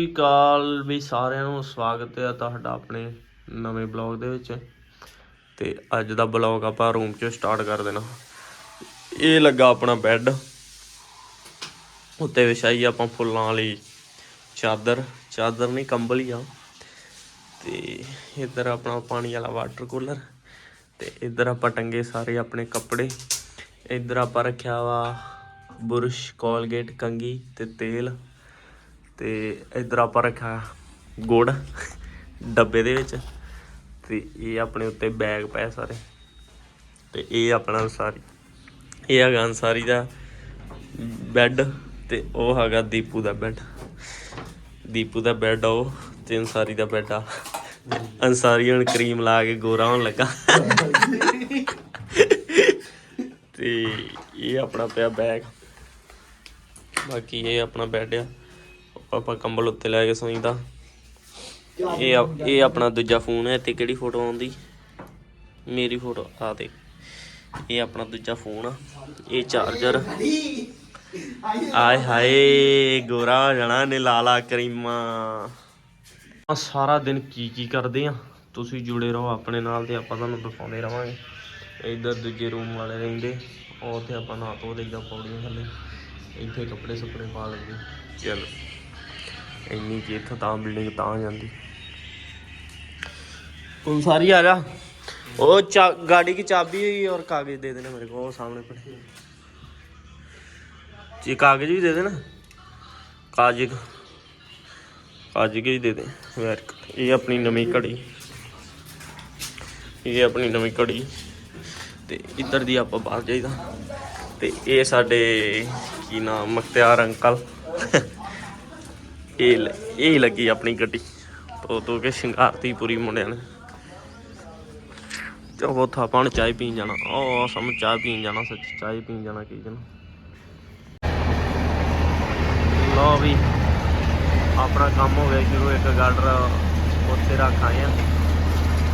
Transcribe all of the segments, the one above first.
ਸਤਿ ਸ਼੍ਰੀ ਅਕਾਲ ਵੀ ਸਾਰਿਆਂ ਨੂੰ, ਸਵਾਗਤ ਹੈ ਤੁਹਾਡਾ ਆਪਣੇ ਨਵੇਂ ਬਲੌਗ ਦੇ ਵਿੱਚ। ਤੇ ਅੱਜ ਦਾ ਬਲੌਗ ਆਪਾਂ ਰੂਮ 'ਚ ਸਟਾਰਟ ਕਰ ਦੇਣਾ। ਇਹ ਲੱਗਾ ਆਪਣਾ ਬੈੱਡ। ਉੱਤੇ ਵਿਛਾਈ ਆਪਾਂ ਫੁੱਲਾਂ ਵਾਲੀ ਚਾਦਰ। ਚਾਦਰ ਨਹੀਂ, ਕੰਬਲ ਹੀ ਆ। ਤੇ ਇੱਧਰ ਆਪਣਾ ਪਾਣੀ ਵਾਲਾ ਵਾਟਰ ਕੂਲਰ। ਤੇ ਇੱਧਰ ਆਪਾਂ ਟੰਗੇ ਸਾਰੇ ਆਪਣੇ ਕੱਪੜੇ। ਇੱਧਰ ਆਪਾਂ ਰੱਖਿਆ ਵਾ ਬੁਰਸ਼, ਕੋਲਗੇਟ ਕੰਗੀ ਤੇ ਤੇਲ। ਤੇ ਇੱਧਰ ਆਪਾਂ ਰੱਖਿਆ ਗੁੜ ਡੱਬੇ ਦੇ ਵਿੱਚ ਤੇ ਇਹ ਆਪਣੇ ਉੱਤੇ ਬੈਗ ਪਏ ਸਾਰੇ ਤੇ ਇਹ ਆਪਣਾ ਅਨਸਾਰੀ, ਇਹ ਹੈਗਾ ਅਨਸਾਰੀ ਦਾ ਬੈੱਡ ਤੇ ਉਹ ਹੈਗਾ ਦੀਪੂ ਦਾ ਬੈੱਡ। ਦੀਪੂ ਦਾ ਬੈੱਡ ਉਹ ਤੇ ਅਨਸਾਰੀ ਦਾ ਬੈੱਡ ਆ। ਅਨਸਾਰੀ ਹੁਣ ਕਰੀਮ ਲਾ ਕੇ ਗੋਰਾ ਹੋਣ ਲੱਗਾ। ਤੇ ਇਹ ਆਪਣਾ ਪਿਆ ਬੈਗ। ਬਾਕੀ ਇਹ ਆਪਣਾ ਬੈੱਡ ਆ। ਆਪਾਂ ਕੰਬਲ ਉੱਤੇ ਲੈ ਕੇ ਸੌਂਈਦਾ। ਇਹ ਆ- ਇਹ ਆਪਣਾ ਦੂਜਾ ਫੋਨ ਹੈ ਤੇ ਕਿਹੜੀ ਫੋਟੋ ਆਉਂਦੀ? ਮੇਰੀ ਫੋਟੋ ਆ ਦੇ ਇਹ ਆਪਣਾ ਦੂਜਾ ਫੋਨ ਆ, ਇਹ ਚਾਰਜਰ ਆਏ ਹਾਏ, ਗੋਰਾ ਹੋ ਜਾਣਾ ਨੇ ਲਾਲਾ ਕਰੀਮਾ। ਆ ਸਾਰਾ ਦਿਨ ਕੀ ਕੀ ਕਰਦੇ ਆ? ਤੁਸੀਂ ਜੁੜੇ ਰਹੋ ਆਪਣੇ ਨਾਲ ਤੇ ਆਪਾਂ ਤੁਹਾਨੂੰ ਦਿਖਾਉਂਦੇ ਰਵਾਂਗੇ। ਇੱਧਰ ਦੂਜੇ ਰੂਮ ਵਾਲੇ ਰਹਿੰਦੇ, ਉਹ ਤੇ ਆਪਾਂ ਨਾ ਧੋ ਲਈਦਾ ਪੌੜੀਆਂ ਥੱਲੇ। ਇੱਥੇ ਕੱਪੜੇ ਸੁੱਕਣੇ ਪਾ ਲਈਦੇ ਚਲੋ। ਇੰਨੀ ਕਿ ਇੱਥੋਂ ਤਾਂ ਬਿਲਡਿੰਗ ਤਾਂ ਜਾਂਦੀ तुम सारी आ जा वो चा गाड़ी की चाबी और कागज दे देना मेरे को वो सामने पड़े ये कागज भी दे देना कागज कागज के भी दे दे वेर ये अपनी नवी घड़ी ਇਹ ਆਪਣੀ ਨਵੀਂ ਘੜੀ ਤੇ ਇੱਧਰ ਦੀ ਆਪਾਂ ਬਾਹਰ ਜਾਈਦਾ ਤੇ ਇਹ ਸਾਡੇ ਕੀ ਨਾਮ ਮਖਤਿਆਰ ਅੰਕਲ ਇਹ ਲ- ਇਹ ਲੱਗੀ ਆਪਣੀ ਗੱਡੀ। ਤੋ ਤੋ ਕੇ ਸ਼ਿੰਗਾਰਤੀ ਪੂਰੀ ਮੁੰਡਿਆਂ ਨੇ। ਤੇ ਉਹ ਉੱਥੇ ਆਪਾਂ ਹੁਣ ਚਾਹ ਪੀਣ ਜਾਣਾ। ਉਹ ਸਮ ਚਾਹ ਪੀਣ ਜਾਣਾ ਸੱਚ, ਚਾਹ ਹੀ ਪੀਣ ਜਾਣਾ ਕੀ ਜਨ ਲੋ ਵੀ, ਆਪਣਾ ਕੰਮ ਹੋ ਗਿਆ ਸ਼ੁਰੂ। ਇੱਕ ਗਾਡਰ ਉੱਥੇ ਰੱਖ ਆਏ ਆ।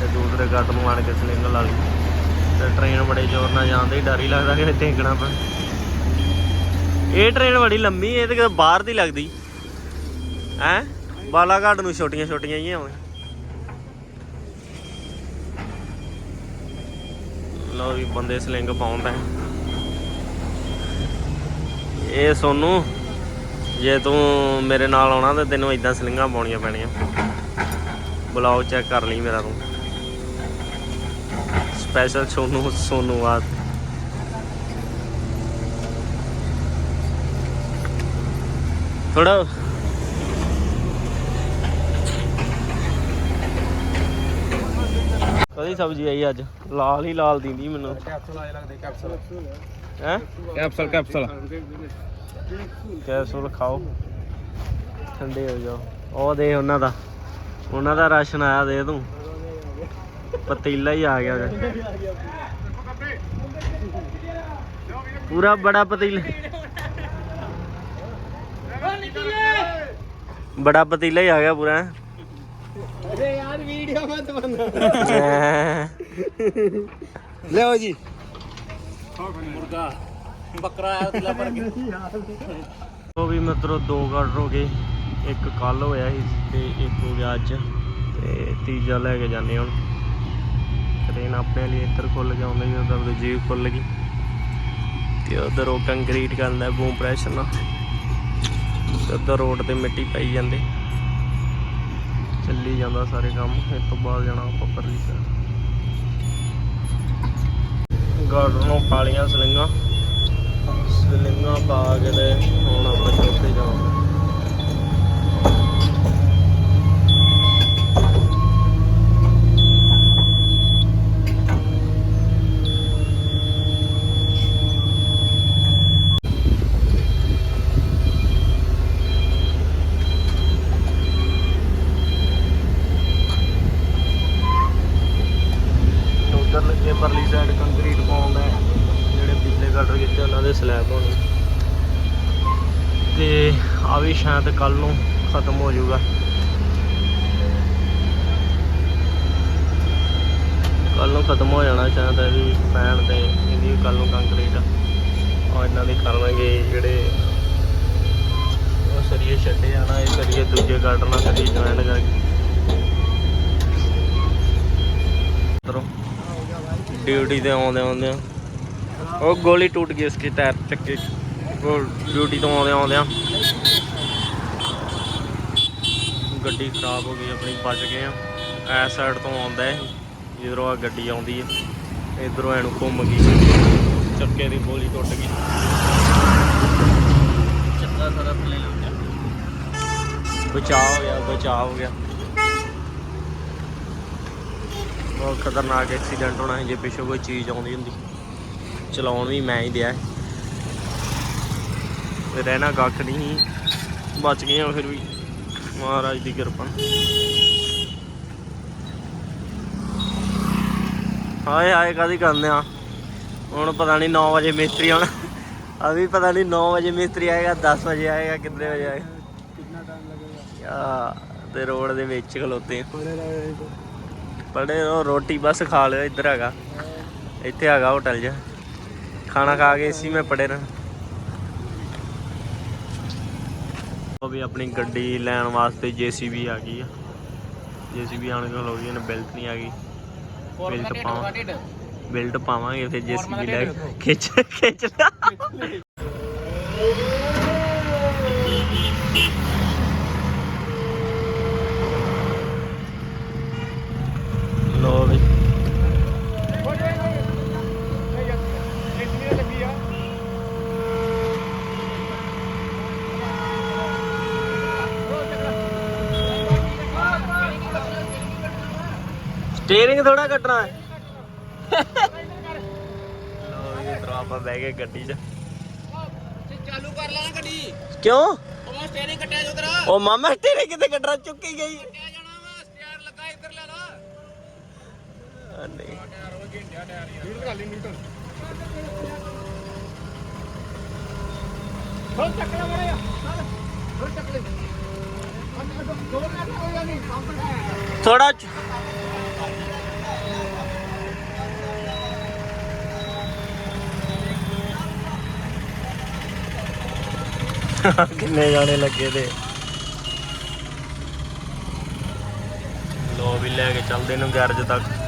ਤੇ ਦੂਸਰੇ ਗਾਡਰ ਨੂੰ ਆਣ ਕੇ ਸਲਿੰਗ ਲਾ ਲਈ। ਤੇ ਟ੍ਰੇਨ ਬੜੇ ਜ਼ੋਰ ਨਾਲ ਜਾਂਦੀ ਡਰ ਹੀ ਲੱਗਦਾ ਕਿ ਟੇਕਣਾ ਪੈ ਇਹ ਟ੍ਰੇਨ ਬੜੀ ਲੰਮੀ ਇਹ ਤੇ ਕਿਤੇ ਬਾਹਰ ਦੀ ਲੱਗਦੀ। ਹੈ? ਬਾਲਾਘਾਟ ਨੂੰ ਛੋਟੀਆਂ ਛੋਟੀਆਂ ਹੀ ਆਵੇਂ ਲਓ ਵੀ ਬੰਦੇ ਸਲਿੰਗ ਪਾਉਂਦਾ ਇਹ ਸੋਨੂੰ, ਜੇ ਤੂੰ ਮੇਰੇ ਨਾਲ ਆਉਣਾ ਤੇ ਤੈਨੂੰ ਇਦਾਂ ਸਲਿੰਗਾਂ ਪਾਉਣੀਆਂ ਪੈਣੀਆਂ। ਬੁਲਾਓ ਚੈੱਕ ਕਰ ਲਈ ਮੇਰਾ ਤੂੰ। ਸਪੈਸ਼ਲ ਸੋਨੂੰ ਸੋਨੂੰ ਆਦ ਥੋੜਾ ਕਦੀ ਸਬਜ਼ੀ ਆਈ ਅੱਜ? ਲਾਲ ਹੀ ਲਾਲ ਦਿੰਦੀ ਮੈਨੂੰ। ਕੈਪਸੂਲ ਆਏ ਲੱਗਦੇ ਕੈਪਸੂਲ। ਹੈ? Capsule capsule. ਕੈਪਸੂਲ ਖਾਓ। ਠੰਡੇ ਹੋ ਜਾਓ। ਉਹ ਦੇ ਉਹਨਾਂ ਦਾ। ਉਹਨਾਂ ਦਾ ਰਾਸ਼ਨ ਆਇਆ ਦੇ ਤੂੰ। ਪਤੀਲਾ ਹੀ ਆ ਗਿਆ। ਪੂਰਾ ਬੜਾ ਪਤੀਲਾ। ਬੜਾ ਪਤੀਲਾ ਹੀ ਆ ਗਿਆ ਪੂਰਾ ਅਰੇ ਯਾਰ ਵੀਡੀਓ ਮਤ ਬਣਾ ਹੈਂ। ਲਿਓ ਜੀ। ਮੁਰਗਾ। ਬੱਕਰਾ ਆਇਆ ਤਿਲਾ ਪਰ ਕੇ। ਉਹ ਵੀ ਮਤਲਬ ਦੋ ਗਾਰਡਰ ਹੋ ਗਏ। ਇੱਕ ਕੱਲ ਹੋਇਆ ਸੀ ਤੇ ਇੱਕ ਹੋ ਗਿਆ ਅੱਜ। ਤੇ ਤੀਜਾ ਲੈ ਕੇ ਜਾਂਦੇ ਹੁਣ। ਟ੍ਰੇਨ ਆਪਣੇ ਲਈ ਇੱਧਰ ਖੁੱਲ ਕੇ ਆਉਂਦੀ ਉਧਰ ਦੂਜੀ ਵੀ ਖੁੱਲ ਗਈ। ਤੇ ਉਧਰ ਉਹ ਕੰਕਰੀਟ ਕਰਦਾ ਬੂਮ ਪ੍ਰੈਸ਼ਰ ਨਾਲ ਤੇ ਉਧਰ ਰੋਡ ਤੇ ਮਿੱਟੀ ਪਈ ਜਾਂਦੇ। ਚੱਲੀ ਜਾਂਦਾ ਸਾਰੇ ਕੰਮ, ਇਸ ਤੋਂ ਬਾਅਦ ਜਾਣਾ ਆਪਾਂ ਪਰਲੀ ਸਾਈਡ ਗਾਰਡਰ ਪਾਲੀਆਂ ਸਲਿੰਗਾਂ। ਸਲਿੰਗਾਂ ਪਾ ਕੇ ਤੇ ਹੁਣ ਆਪਾਂ ਚੌਥੇ ਜਾਵਾਂਗੇ। ਉਧਰ ਲੱਗੇ ਪਰਲੀ ਸਾਈਡ ਕੰਕਰੀਟ ਪਾਉਂਦਾ ਜਿਹੜੇ ਪਿਛਲੇ ਗਟਰ ਕੀਤੇ ਉਹਨਾਂ ਦੇ ਸਲੈਬ ਹੋਣੇ। ਤੇ ਆ ਵੀ ਸ਼ਾਇਦ ਕੱਲ ਨੂੰ ਖਤਮ ਹੋ ਜਾਊਗਾ। ਕੱਲ ਨੂੰ ਖਤਮ ਹੋ ਜਾਣਾ ਸ਼ਾਇਦ, ਇਹ ਵੀ ਪੈਣ ਤੇ ਇਹਦੀ ਕੱਲ ਨੂੰ ਕੰਕਰੀਟ ਆ। ਇਹਨਾਂ ਦੀ ਕਰਨਗੇ ਜਿਹੜੇ ਉਹ ਸਰੀਏ ਛੱਡੇ ਜਾਣਾ ਨਾ, ਇਹ ਸਰੀਏ ਦੂਜੇ ਗਾਰਡਰ ਨਾਲ ਸਰੀਏ ਜੁਆਇਨ ਕਰਕੇ। ਤਰੋ ਡਿਊਟੀ ਤੇ ਆਉਂਦੇ ਆਉਂਦੇ ਉਹ ਗੋਲੀ ਟੁੱਟ ਗਈ ਇਸਕੇ ਟਾਇਰ ਚੱਕੇ। ਉਹ ਡਿਊਟੀ ਤੋਂ ਆਉਂਦੇ ਆਉਂਦੇ ਗੱਡੀ ਖਰਾਬ ਹੋ ਗਈ, ਆਪਣੀ ਬਚ ਗਏ ਆ। ਐ ਸਾਈਡ ਤੋਂ ਆਉਂਦਾ ਹੈ ਜਿੱਧਰੋਂ ਆ ਗੱਡੀ ਆਉਂਦੀ ਹੈ ਇਧਰੋਂ ਇਹਨੂੰ ਘੁੰਮ ਗਈ। ਚੱਕੇ ਦੀ ਗੋਲੀ ਟੁੱਟ ਗਈ। ਚੱਕਾ ਸਾਰਾ ਥੱਲੇ ਲੱਗ ਗਿਆ। ਬਚਾਅ ਹੋ ਗਿਆ, ਬਚਾਅ ਹੋ ਗਿਆ। ਬਹੁਤ ਖਤਰਨਾਕ ਐਕਸੀਡੈਂਟ ਹੋਣਾ ਜੇ ਪਿੱਛੋਂ ਕੋਈ ਚੀਜ਼ ਆਉਂਦੀ ਹੁੰਦੀ। ਚਲਾਉਣ ਵੀ ਮੈਂ ਹੀ ਦਿਆ। ਰਹਿਣਾ ਕੱਖ ਨਹੀਂ ਬਚ ਗਏ ਫਿਰ ਵੀ। ਮਹਾਰਾਜ ਦੀ ਕਿਰਪਾ। ਹਾਏ ਹਾਏ ਕਾਦੀ ਕਰਦੇ ਆ ਹੁਣ ਪਤਾ ਨਹੀਂ 9 ਵਜੇ ਮਿਸਤਰੀ ਆਉਣਾ। ਆ ਵੀ ਪਤਾ ਨਹੀਂ 9 ਵਜੇ ਮਿਸਤਰੀ ਆਏਗਾ 10 ਵਜੇ ਆਏਗਾ ਕਿੰਨੇ ਵਜੇ ਆਏਗਾ। ਕਿੰਨਾ ਟਾਈਮ ਲੱਗੇਗਾ? ਆ ਤੇ ਰੋਡ ਦੇ ਵਿੱਚ ਖਲੋਤੇ ਆ। ਪੜੇ ਉਹ ਰੋਟੀ ਬਸ ਖਾ ਲਿਓ ਇੱਧਰ ਹੈਗਾ। ਇੱਥੇ ਹੈਗਾ ਹੋਟਲ 'ਚ ਖਾਣਾ ਖਾ ਕੇ ਇਸੀ ਮੈਂ ਪੜੇ ਰਹਿਣਾ ਉਹ ਵੀ ਆਪਣੀ ਗੱਡੀ ਲੈਣ ਵਾਸਤੇ ਜੀਸੀਬੀ ਆ ਗਈ ਆ। ਜੀਸੀਬੀ ਆਣ ਕੇ ਗਈ ਨੇ ਬਿਲਟ ਨਹੀਂ ਆ ਗਈ। ਬਿਲਟ ਪਾਵਾਂ ਬਿਲਟ ਪਾਵਾਂਗੇ ਫਿਰ ਜੀਸੀਬੀ ਲੈ ਕੇ ਖਿੱਚ ਖਿੱਚ ਲਾ। 9 स्टीयरिंग थोड़ा कटना है। चालू कर लेना क्यों? ओ मामा स्टीयरिंग कटा चुकी गई। ਨਹੀਂ। ਚੱਕਣਾ ਬੜਿਆ ਚੱਕਲੇ ਥੋੜਾ ਕਿੰਨੇ ਜਾਣੇ ਲੱਗੇ ਦੇ ਲੋ ਵੀ ਲੈ ਕੇ ਚੱਲਦੇ ਨੂੰ ਗੈਰਜ ਤੱਕ।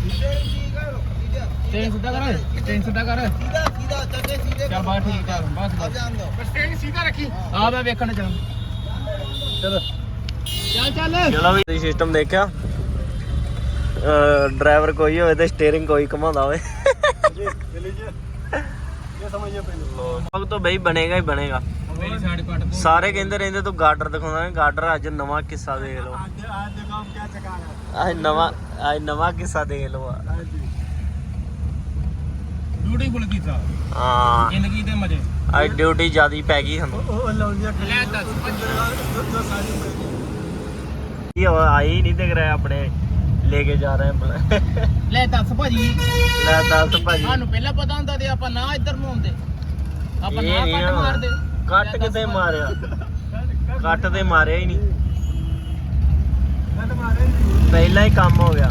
ਦੇ ਸਟੇਰਿੰਗ ਸਿੱਧਾ ਕਰ ਸਟੇਰਿੰਗ ਸਿੱਧਾ ਕਰ। ਸਿੱਧਾ ਸਿੱਧਾ ਚੱਕੇ ਸੀਧੇ ਚੱਲ ਬਾਹਰ ਠੀਕ ਚੱਲ ਬਸ ਬਸ। ਸਟੇਰਿੰਗ ਸਿੱਧਾ ਰੱਖੀ ਆ ਮੈਂ ਵੇਖਣ ਚੱਲ। ਚਲੋ। ਚੱਲ ਚੱਲ। ਚਲੋ ਵੀ ਸਿਸਟਮ ਦੇਖਿਆ ਡਰਾਈਵਰ ਕੋਈ ਹੋਵੇ ਤੇ ਸਟੀਅਰਿੰਗ ਕੋਈ ਘਮਾਉਂਦਾ ਹੋਵੇ। ਇਹ ਸਮਝਿਓ ਪਹਿਲੇ। ਲੋਕ ਤੋਂ ਬਈ ਬਣੇਗਾ ਹੀ ਬਣੇਗਾ। ਮੇਰੀ ਸਾਈਡ ਕੱਟ ਦੋ ਸਾਰੇ ਕਹਿੰਦੇ ਰਹਿੰਦੇ ਤੂੰ ਗਾਰਡਰ ਦਿਖਾਉਂਦਾ ਹੈ ਗਾਰਡਰ ਅੱਜ ਨਵਾਂ ਕਿੱਸਾ ਦੇਖ ਲਓ। ਅੱਜ ਅੱਜ ਕੰਮ ਕਿਆ ਚਕਾਣਾ ਅੱਜ ਨਵਾਂ ਅੱਜ ਨਵਾਂ ਕਿੱਸਾ ਦੇਖ ਲਓ ਬਿਊਟੀਫੁਲ ਕੀਤਾ ਹਾਂ। ਜ਼ਿੰਦਗੀ ਦੇ ਮਜ਼ੇ। ਅੱਜ ਡਿਊਟੀ ਜਿਆਦੀ ਪੈ ਗਈ ਸਾਨੂੰ। ਉਹ ਲਾਉਂਦੀਆਂ ਲੈ ਦੱਸ ਕੀ ਹੋਇਆ ਆਈ ਨਹੀਂ ਦਿਖ ਰਿਹਾ ਆਪਣੇ। ਲੈ ਕੇ ਜਾ ਰਹੇ ਹਾਂ ਲੈ ਦੱਸ ਭਾਜੀ। ਲੈ ਦੱਸ ਭਾਜੀ। ਸਾਨੂੰ ਪਹਿਲਾਂ ਪਤਾ ਹੁੰਦਾ ਤੇ ਆਪਾਂ ਨਾ ਇੱਧਰ ਨੂੰ ਆਉਂਦੇ। ਆਪਾਂ ਨਾ ਕੱਟ। ਮਾਰਦੇ। ਕੱਟ ਕਿਤੇ ਮਾਰਿਆ? ਕੱਟ ਤੇ ਮਾਰਿਆ ਹੀ ਨਹੀਂ। ਪਹਿਲਾਂ ਹੀ ਕੰਮ ਹੋ ਗਿਆ।